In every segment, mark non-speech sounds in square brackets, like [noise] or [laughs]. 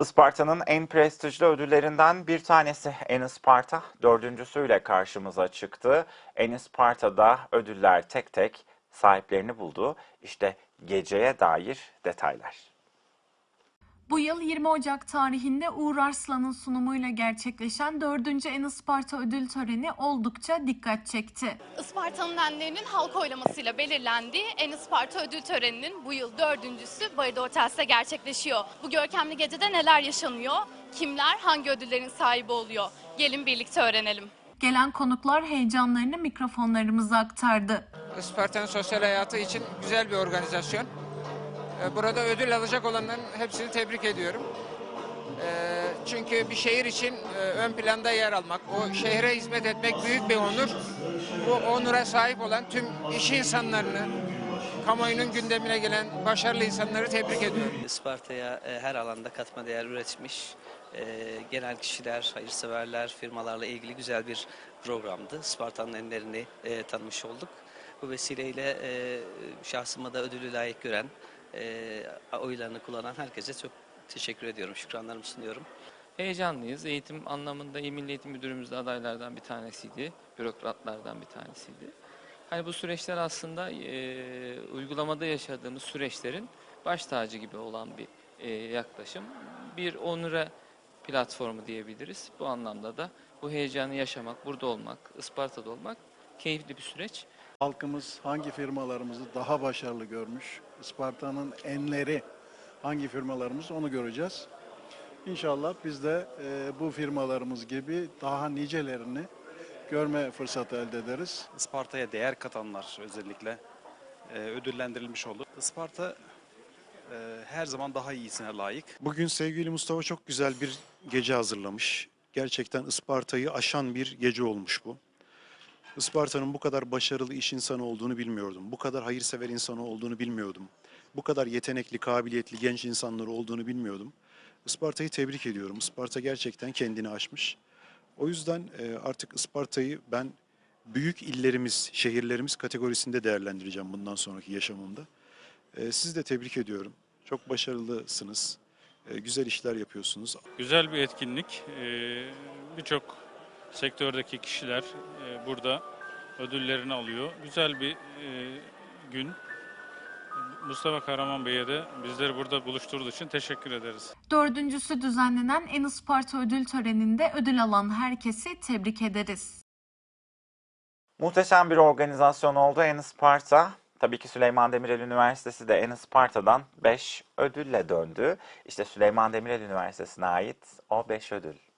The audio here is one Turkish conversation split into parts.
Isparta'nın en prestijli ödüllerinden bir tanesi En Isparta dördüncüsüyle karşımıza çıktı. En Isparta'da ödüller tek tek sahiplerini buldu. İşte geceye dair detaylar. Bu yıl 20 Ocak tarihinde Uğur Arslan'ın sunumuyla gerçekleşen 4. En Isparta ödül töreni oldukça dikkat çekti. Isparta'nın enlerinin halk oylamasıyla belirlendiği En Isparta ödül töreninin bu yıl dördüncüsü Barida Otel'de gerçekleşiyor. Bu görkemli gecede neler yaşanıyor? Kimler hangi ödüllerin sahibi oluyor? Gelin birlikte öğrenelim. Gelen konuklar heyecanlarını mikrofonlarımıza aktardı. Isparta'nın sosyal hayatı için güzel bir organizasyon. Ee, Burada ödül alacak olanların hepsini tebrik ediyorum. Ee, Çünkü bir şehir için e, ön planda yer almak, o şehre hizmet etmek büyük bir onur. Bu onura sahip olan tüm iş insanlarını, kamuoyunun gündemine gelen başarılı insanları tebrik ediyorum. Isparta'ya e, her alanda katma değer üretmiş e, genel kişiler, hayırseverler, firmalarla ilgili güzel bir programdı. Isparta'nın enlerini tanımış olduk. Bu vesileyle şahsıma da ödülü layık gören, e, oylarını kullanan herkese çok teşekkür ediyorum, şükranlarımı sunuyorum. Heyecanlıyız. Eğitim anlamında İl Milli Eğitim Müdürümüz de adaylardan bir tanesiydi. Bürokratlardan bir tanesiydi. Hani bu süreçler aslında e, uygulamada yaşadığımız süreçlerin baş tacı gibi olan bir e, yaklaşım. Bir onure platformu diyebiliriz. Bu anlamda da bu heyecanı yaşamak, burada olmak, Isparta'da olmak keyifli bir süreç. Halkımız hangi firmalarımızı daha başarılı görmüş, Isparta'nın enleri hangi firmalarımız onu göreceğiz. İnşallah biz de e, bu firmalarımız gibi daha nicelerini görme fırsatı elde ederiz. Isparta'ya değer katanlar özellikle e, ödüllendirilmiş oldu. Isparta e, her zaman daha iyisine layık. Bugün sevgili Mustafa çok güzel bir gece hazırlamış. Gerçekten Isparta'yı aşan bir gece olmuş bu. Isparta'nın bu kadar başarılı iş insanı olduğunu bilmiyordum. Bu kadar hayırsever insanı olduğunu bilmiyordum. Bu kadar yetenekli, kabiliyetli genç insanları olduğunu bilmiyordum. Isparta'yı tebrik ediyorum. Isparta gerçekten kendini aşmış. O yüzden e, artık Isparta'yı ben büyük illerimiz, şehirlerimiz kategorisinde değerlendireceğim bundan sonraki yaşamımda. E, Sizi de tebrik ediyorum. Çok başarılısınız. E, Güzel işler yapıyorsunuz. Güzel bir etkinlik. Birçok sektördeki kişiler e, burada ödüllerini alıyor. Güzel bir e, gün. Mustafa Kahraman Bey'e de bizleri burada buluşturduğu için teşekkür ederiz. Dördüncüsü düzenlenen En Isparta ödül töreninde ödül alan herkesi tebrik ederiz. Muhteşem bir organizasyon oldu En Isparta. Tabii ki Süleyman Demirel Üniversitesi de En Isparta'dan 5 ödülle döndü. İşte Süleyman Demirel Üniversitesi'ne ait o 5 ödül.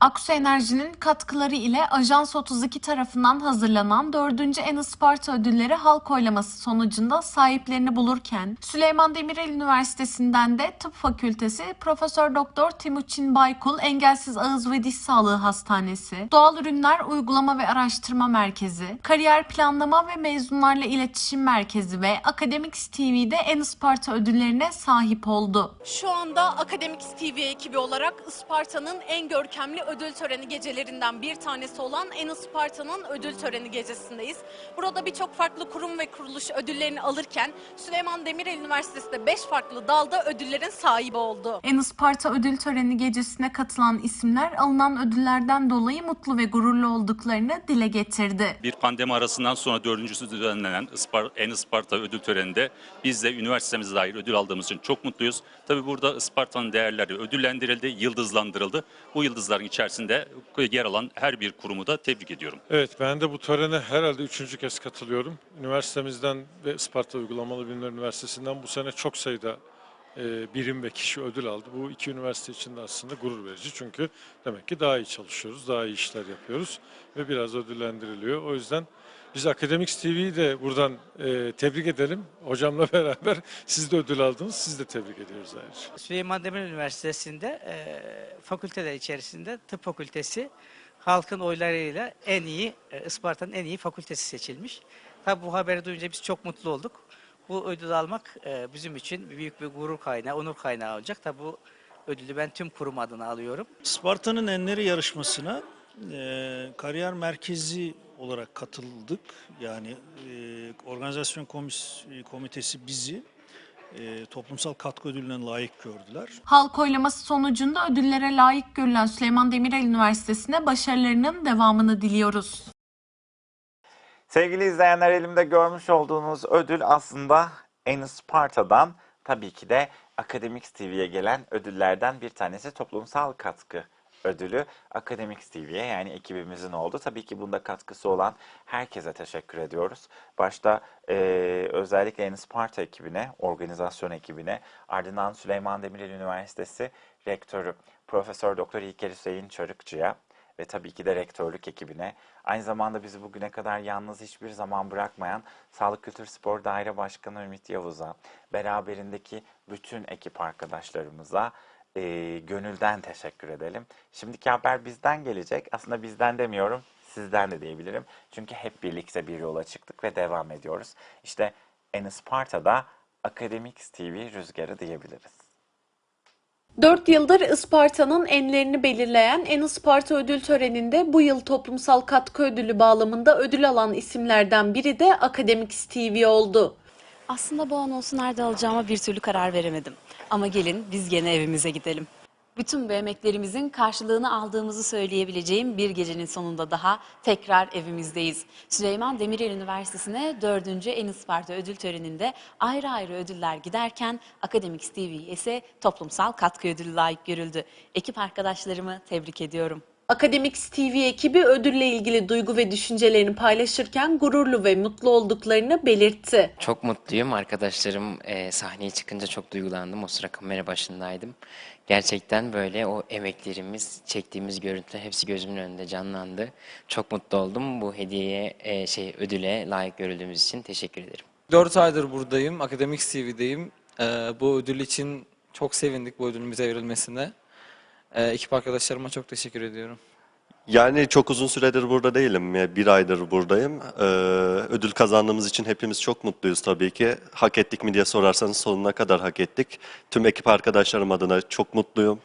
Aksu Enerji'nin katkıları ile Ajans 32 tarafından hazırlanan 4. En Isparta ödülleri halk oylaması sonucunda sahiplerini bulurken Süleyman Demirel Üniversitesi'nden de Tıp Fakültesi Profesör Doktor Timuçin Baykul Engelsiz Ağız ve Diş Sağlığı Hastanesi, Doğal Ürünler Uygulama ve Araştırma Merkezi, Kariyer Planlama ve Mezunlarla İletişim Merkezi ve Akademiks TV'de En Isparta ödüllerine sahip oldu. Şu anda Akademiks TV ekibi olarak Isparta'nın en görkemli ödül töreni gecelerinden bir tanesi olan En Isparta'nın ödül töreni gecesindeyiz. Burada birçok farklı kurum ve kuruluş ödüllerini alırken Süleyman Demirel Üniversitesi de 5 farklı dalda ödüllerin sahibi oldu. En Isparta ödül töreni gecesine katılan isimler alınan ödüllerden dolayı mutlu ve gururlu olduklarını dile getirdi. Bir pandemi arasından sonra dördüncüsü düzenlenen En Isparta ödül töreninde biz de üniversitemize dair ödül aldığımız için çok mutluyuz. Tabi burada Isparta'nın değerleri ödüllendirildi, yıldızlandırıldı. Bu yıldızların içerisinde yer alan her bir kurumu da tebrik ediyorum. Evet ben de bu törene herhalde üçüncü kez katılıyorum. Üniversitemizden ve Isparta Uygulamalı Bilimler Üniversitesi'nden bu sene çok sayıda e, birim ve kişi ödül aldı. Bu iki üniversite için de aslında gurur verici. Çünkü demek ki daha iyi çalışıyoruz, daha iyi işler yapıyoruz ve biraz ödüllendiriliyor. O yüzden biz Akademiks TV'yi de buradan e, tebrik edelim. Hocamla [laughs] beraber siz de ödül aldınız, siz de tebrik ediyoruz ayrıca. Süleyman Demirel Üniversitesi'nde e, fakülteler içerisinde tıp fakültesi halkın oylarıyla en iyi, e, Isparta'nın en iyi fakültesi seçilmiş. Tabi bu haberi duyunca biz çok mutlu olduk. Bu ödül almak e, bizim için büyük bir gurur kaynağı, onur kaynağı olacak. Tabi bu ödülü ben tüm kurum adına alıyorum. Sparta'nın enleri yarışmasına e, kariyer merkezi olarak katıldık. Yani e, organizasyon komis, komitesi bizi e, toplumsal katkı ödülüne layık gördüler. Halk oylaması sonucunda ödüllere layık görülen Süleyman Demirel Üniversitesi'ne başarılarının devamını diliyoruz. Sevgili izleyenler elimde görmüş olduğunuz ödül aslında en Isparta'dan tabii ki de Akademik TV'ye gelen ödüllerden bir tanesi toplumsal katkı ödülü Akademik TV'ye yani ekibimizin oldu. Tabii ki bunda katkısı olan herkese teşekkür ediyoruz. Başta eee, özellikle en Isparta ekibine, organizasyon ekibine, ardından Süleyman Demirel Üniversitesi Rektörü Profesör Doktor İlker Hüseyin Çarıkçı'ya ve tabii ki de rektörlük ekibine, aynı zamanda bizi bugüne kadar yalnız hiçbir zaman bırakmayan Sağlık Kültür Spor Daire Başkanı Ümit Yavuz'a, beraberindeki bütün ekip arkadaşlarımıza e, gönülden teşekkür edelim. Şimdiki haber bizden gelecek. Aslında bizden demiyorum, sizden de diyebilirim. Çünkü hep birlikte bir yola çıktık ve devam ediyoruz. İşte en Isparta'da Akademik TV rüzgarı diyebiliriz. 4 yıldır Isparta'nın enlerini belirleyen En Isparta Ödül Töreni'nde bu yıl toplumsal katkı ödülü bağlamında ödül alan isimlerden biri de Akademik TV oldu. Aslında bu anonsu nerede alacağıma bir türlü karar veremedim. Ama gelin biz gene evimize gidelim. Bütün bu emeklerimizin karşılığını aldığımızı söyleyebileceğim bir gecenin sonunda daha tekrar evimizdeyiz. Süleyman Demirel Üniversitesi'ne 4. En Isparta ödül töreninde ayrı ayrı ödüller giderken Akademik TV ise toplumsal katkı ödülü layık görüldü. Ekip arkadaşlarımı tebrik ediyorum. Akademik TV ekibi ödülle ilgili duygu ve düşüncelerini paylaşırken gururlu ve mutlu olduklarını belirtti. Çok mutluyum. Arkadaşlarım e, sahneye çıkınca çok duygulandım. O sıra kamera başındaydım. Gerçekten böyle o emeklerimiz, çektiğimiz görüntüler hepsi gözümün önünde canlandı. Çok mutlu oldum. Bu hediyeye, e, şey ödüle layık görüldüğümüz için teşekkür ederim. 4 aydır buradayım. Akademik TV'deyim. Ee, bu ödül için çok sevindik bu ödülün bize verilmesine. Ee, ekip arkadaşlarıma çok teşekkür ediyorum. Yani çok uzun süredir burada değilim. Bir aydır buradayım. Ee, ödül kazandığımız için hepimiz çok mutluyuz tabii ki. Hak ettik mi diye sorarsanız sonuna kadar hak ettik. Tüm ekip arkadaşlarım adına çok mutluyum.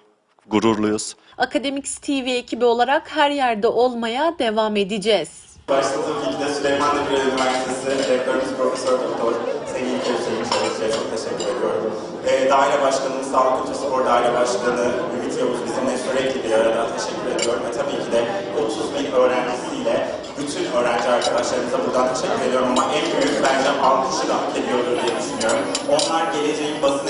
Gururluyuz. Akademik TV ekibi olarak her yerde olmaya devam edeceğiz. Başta tabii ki de Süleyman Demirel Üniversitesi Rektörümüz Profesör Doktor İlker Hüseyin Çalışı'ya çok teşekkür ediyorum. Ee, daire Başkanımız, Sağlık Kültür Spor Daire Başkanı Ümit Yavuz bizimle sürekli bir arada teşekkür ediyorum. Ve tabii ki de 30 bin öğrencisiyle bütün öğrenci arkadaşlarımıza buradan teşekkür ediyorum. Ama en büyük bence alkışı da hak ediyordur diye düşünüyorum. Onlar geleceğin basın